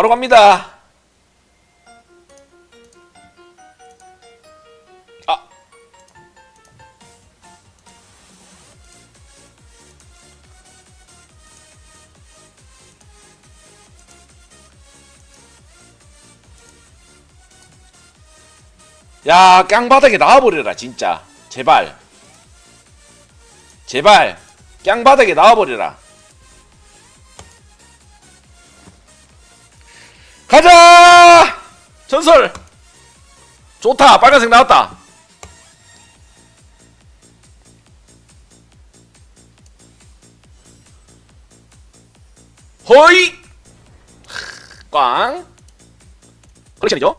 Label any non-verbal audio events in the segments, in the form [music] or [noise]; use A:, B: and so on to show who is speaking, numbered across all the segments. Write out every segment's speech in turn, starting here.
A: 바로 갑니다. 아. 야, 깡바닥에 나와버려라, 진짜. 제발. 제발. 깡바닥에 나와버려라. 가자! 전설! 좋다! 빨간색 나왔다! 허이! 꽝! 컬렉션이죠?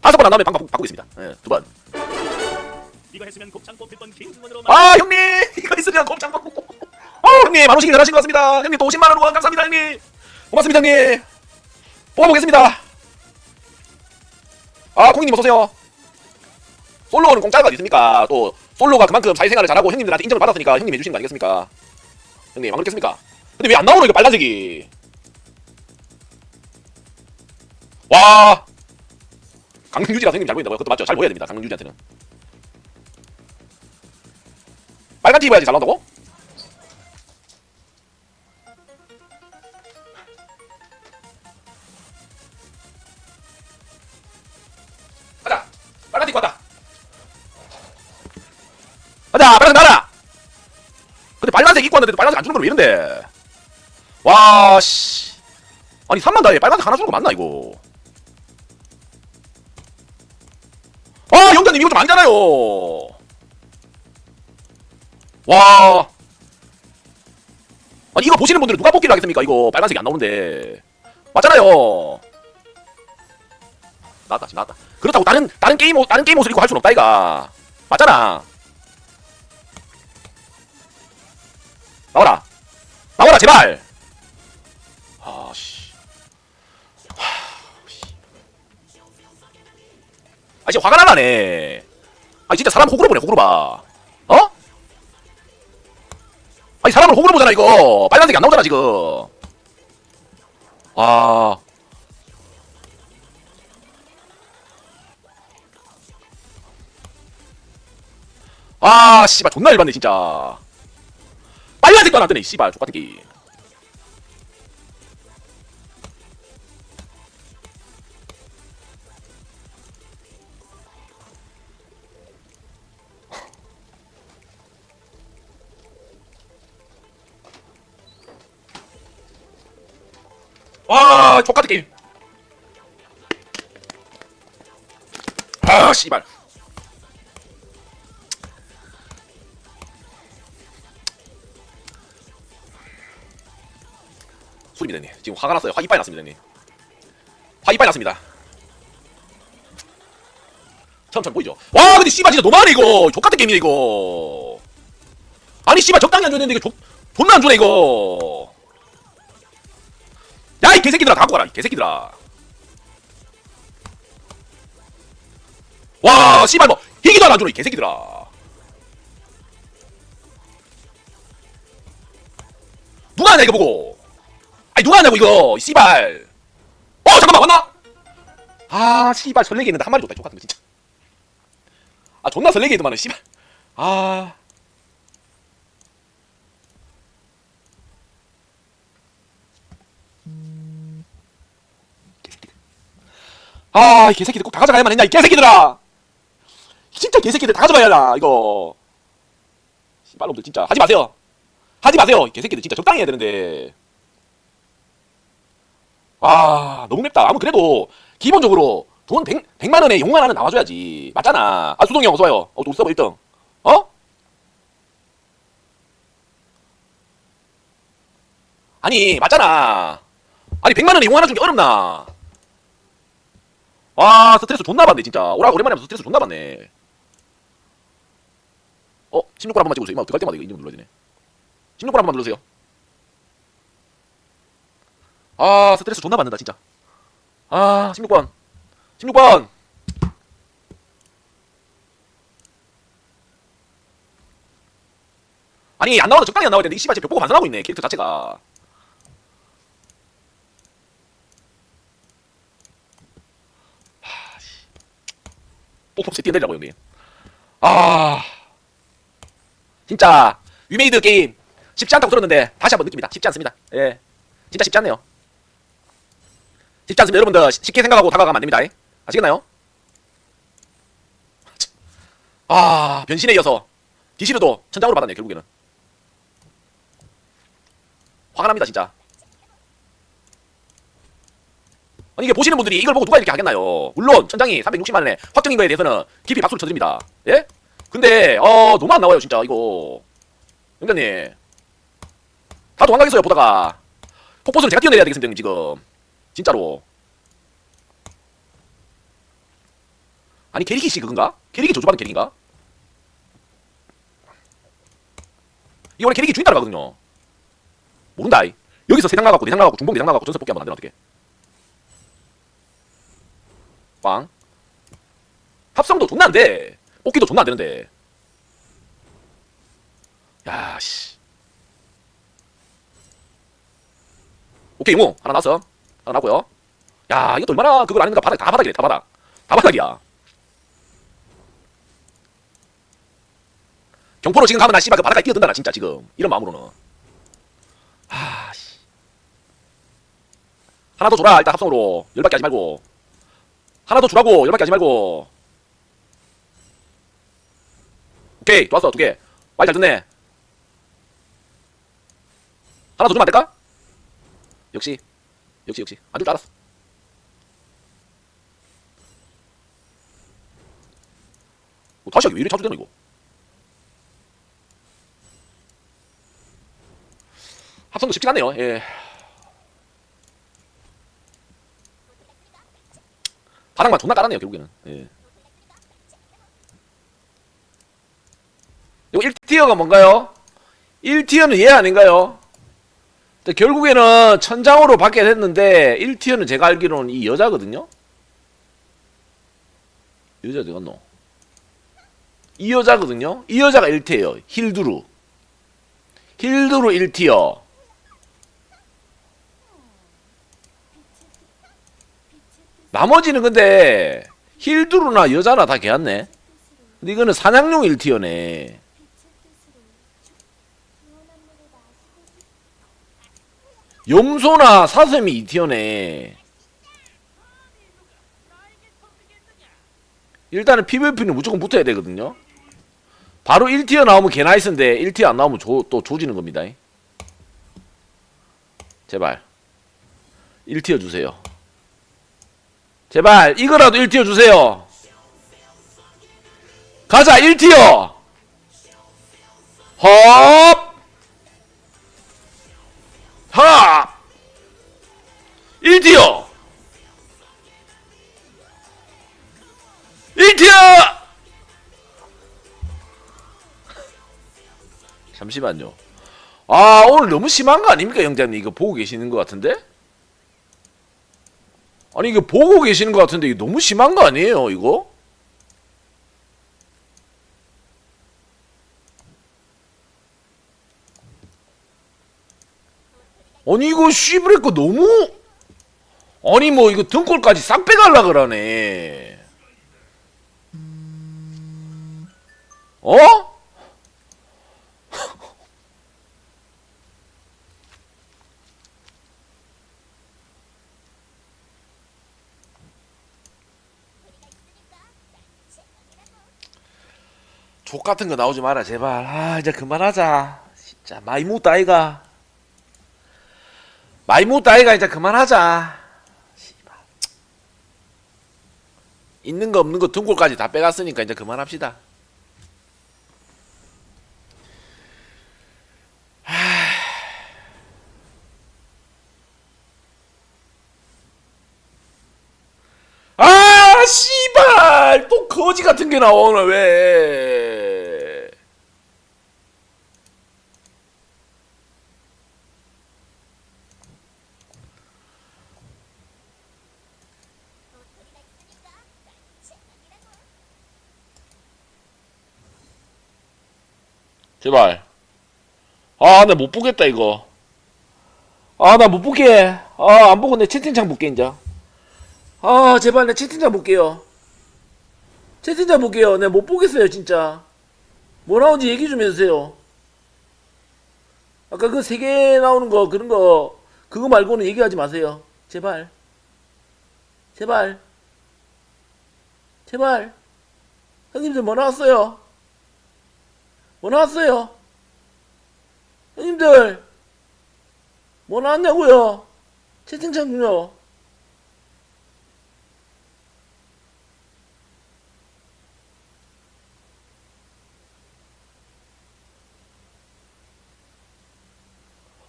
A: 다섯 번안 나오면 방 바꾸, 바꾸고 있습니다. 예, 두 번.
B: 이거 했으면 곱창 뽑힐 뻔 김승원으로
A: 아, 형님! [laughs] 이거 있으면 곱창 바꾸고. 어, 형님, 만 원씩 잘하신 것 같습니다. 형님 또 50만 원 후원 감사합니다, 형님. 고맙습니다, 형님. 뽑아보겠습니다. 아, 콩이님 어서오세요. 솔로는 공짜가 어디 있습니까? 또, 솔로가 그만큼 사회생활을 잘하고 형님들한테 인정을 받았으니까 형님 해주신 거 아니겠습니까? 형님, 안 그렇겠습니까? 근데 왜 안 나오노, 이거 빨간색이? 와. 강릉유지라서 형님 잘 보인다고요? 그것도 맞죠? 잘 보여야 됩니다, 강릉유지한테는. 빨간 티 입어야지 잘 나온다고? 가자! 빨간색 나라! 근데 빨간색 입고 왔는데 빨간색 안 주는 건왜 이런데? 와, 씨. 아니, 3만 다에 빨간색 하나 주는 거 맞나, 이거? 아, 영자님 이거 좀 아니잖아요! 와. 아니 이거 보시는 분들은 누가 뽑기를 하겠습니까? 이거 빨간색이 안 나오는데 맞잖아요. 나왔다 지금 나왔다. 그렇다고 다른 다른 게임 옷 다른 게임 옷을 입고 할 수는 없다 이가. 맞잖아. 나와라. 나와라 제발. 아씨. 아 진짜 화가 나네. 아 진짜 사람 호구로 보내 호구로 봐. 어? 아니 사람을 호구로 보잖아 이거 빨간색이 안 나오잖아 지금 와 아, 씨발, 존나 열받네, 진짜. 빨간색도 안 뜨네, 씨발, 족같은 게. 와, 족같은 게임. 아, 씨발. 소리입니다, 형님. 지금 화가 났어요. 화 이빨 났습니다, 형님. 화 이빨 났습니다. 처음처럼 보이죠? 와, 근데 씨발 진짜 너무하네 이거. 족같은 게임이네 이거. 아니 씨발 적당히 안 줬는데 이거 족 존나 안 주네 이거. 야 이 개새끼들아 다 갖고 가라 이 개새끼들아. 와 씨발 뭐 희기도 안 주네 이 개새끼들아. 누가 하냐 이거 보고. 아니 누가 하냐고 이거 이 씨발. 어 잠깐만 왔나? 아 씨발 설레게 있는데 한 마리 줬다 족같은 거 진짜. 아 존나 설레게 있더만은 씨발. 아. 개새끼들. 아, 이 개새끼들 꼭 다 가져가야만 했냐, 이 개새끼들아! 진짜 개새끼들 다 가져가야 나, 이거. 씨발놈들 진짜. 하지 마세요. 하지 마세요. 이 개새끼들 진짜 적당히 해야 되는데. 아, 너무 맵다. 아무 그래도 기본적으로 돈 100, 100만 원에 용만 하나 나와줘야지. 맞잖아. 아, 수동이 형 어서 와요. 어, 또 서버 1등. 어? 아니, 맞잖아. 아니, 100만 원에 용 하나 주기 어렵나? 와, 스트레스 존나 받네, 진짜. 오라, 오랜만에 하면서 스트레스 존나 받네. 어, 16권 한 번만 찍어주세요. 이마 어떡할 때마다 이거 인증 눌러야 되네. 16권 한 번만 눌러주세요. 아 스트레스 존나 받는다 진짜. 아 16번. 16번! 아니 안 나와도 적당히 안 나와야 되는데 이 씨발 지금 벽보고 반성하고 있네 캐릭터 자체가. 오홉세 뛰어내리라고 형님. 아. 진짜 위메이드 게임 쉽지 않다고 들었는데 다시 한번 느낍니다. 쉽지 않습니다. 예. 진짜 쉽지 않네요. 쉽지 않습니다. 여러분들 시- 쉽게 생각하고 다가가면 안 됩니다. 예? 아시겠나요? 아 변신에 이어서 디시르도 천장으로 받았네 결국에는. 화가 납니다 진짜. 아니 이게 보시는 분들이 이걸 보고 누가 이렇게 하겠나요? 물론 천장이 360만 원에 확정인 거에 대해서는 깊이 박수를 쳐드립니다. 예? 근데 어 너무 안 나와요 진짜 이거. 영장님. 다 도망가겠어요 보다가. 폭포수를 제가 뛰어내려야 되겠습니다 형님 지금 진짜로. 아니 게리기 씨 그건가? 게리기 조조받은 게리인가? 이게 원래 게리기 주인 따라가거든요. 모른다 이. 여기서 세장 나가고 네장 나가고 중봉 네장 나가고 전설 뽑기 하면 안 되나 어떻게 빵. 합성도 존나 안 돼. 뽑기도 존나 안 되는데. 야 씨. 오케이 뭐 하나 하 나 났고요. 야 이것도 얼마나 그걸 아는가 바닥 다 바닥이래 다 바닥 다 바닥이야 경포로 지금 가면 나 씨발 그 바닥까지 뛰어든다 나 진짜 지금. 이런 마음으로는. 아씨. 하나 더 줘라 일단 합성으로. 열받게 하지 말고. 하나 더 주라고 열받게 하지 말고. 오케이 좋았어 두개. 많이 잘 듣네. 하나 더 주면 안 될까? 역시 역시 역시 안줄줄 알았어 어, 다시 하기 왜 이리 자주 되노 이거 합성도 쉽지 않네요 예 바닥만 존나 깔았네요 결국에는 예. 이거 1티어가 뭔가요? 1티어는 얘 아닌가요? 근데 결국에는 천장으로 받게 됐는데 1티어는 제가 알기로는 이 여자거든요? 이 여자 어디 갔노? 이 여자거든요? 이 여자가 1티어예요 힐두루 힐두루 1티어 나머지는 근데 힐두루나 여자나 다 개왔네 근데 이거는 사냥용 1티어네 염소나 사슴이 2티어네 일단은 PVP는 무조건 붙어야 되거든요. 바로 1티어 나오면 개나이스인데 1티어 안 나오면 조, 또 조지는 겁니다. 제발. 1티어 주세요. 제발 이거라도 1티어 주세요. 가자 1티어. 헙 하! 1티어! 1티어! 잠시만요. 아 오늘 너무 심한 거 아닙니까 영장님? 이거 보고 계시는 것 같은데? 아니 이거 보고 계시는 것 같은데 이거 너무 심한 거 아니에요 이거 아니 이거 쉬브레거 너무 아니 뭐 이거 등골까지 싹 빼갈라 그러네. 어? [laughs] 족 같은 거 나오지 마라 제발. 아 이제 그만하자. 진짜 묻다 아이가 묻다 아이가 이제 그만하자. 있는 거 없는 거 등골까지 다 빼갔으니까 이제 그만합시다. 아 씨발. 또 거지 같은 게 나오나 왜 제발 아 나 못 보겠다 이거 아 나 못 보게 아 안 보고 내 채팅창 볼게 인자 아 제발 내 채팅창 볼게요 채팅창 볼게요. 네, 못 보겠어요, 진짜. 뭐 나오는지 얘기 좀 해주세요. 아까 그 세 개 나오는 거, 그런 거, 그거 말고는 얘기하지 마세요. 제발. 제발. 제발. 형님들 뭐 나왔어요? 뭐 나왔어요? 형님들. 뭐 나왔냐고요? 채팅창 좀요.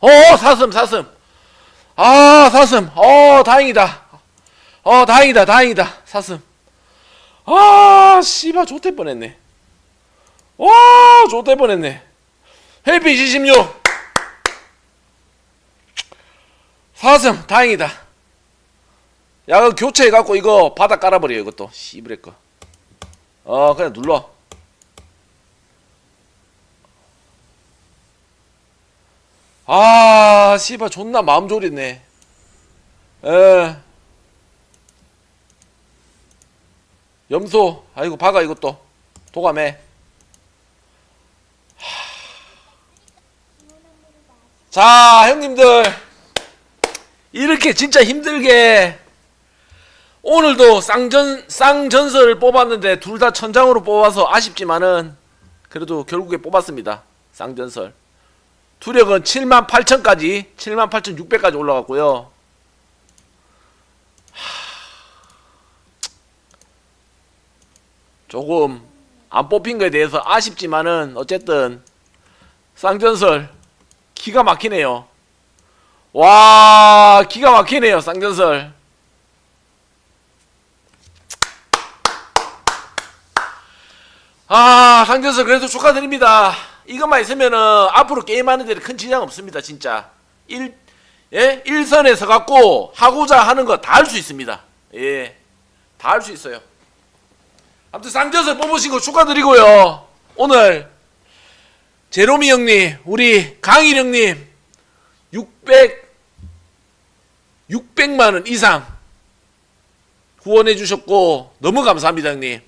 A: 어 사슴 사슴 아 사슴 어 다행이다 어 다행이다 다행이다 사슴 아 씨발 좋대 뻔했네 와 좋대 뻔했네. 헬피 26 사슴 다행이다. 야 그 교체해갖고 이거 바닥 깔아버려 이것도. 씨브레 거 어 그냥 눌러. 아, 씨발 존나 마음 졸이네. 에. 염소, 아이고 박아 이것도. 도감해. 자, 형님들 이렇게 진짜 힘들게 오늘도 쌍전 쌍전설을 뽑았는데 둘 다 천장으로 뽑아서 아쉽지만은 그래도 결국에 뽑았습니다. 쌍전설. 투력은 78,000까지 78,600까지 올라갔고요. 조금 안 뽑힌 거에 대해서 아쉽지만은 어쨌든 쌍전설 기가 막히네요. 와 기가 막히네요 쌍전설. 아 쌍전설 그래도 축하드립니다. 이것만 있으면은 앞으로 게임하는 데는 큰 지장 없습니다 진짜. 일 예? 일선에 서 갖고 하고자 하는 거 다 할 수 있습니다. 예. 다 할 수 있어요. 아무튼 쌍전설 뽑으신 거 축하드리고요. 오늘 제로미 형님, 우리 강일 형님 600 600만 원 이상 후원해 주셨고 너무 감사합니다, 형님.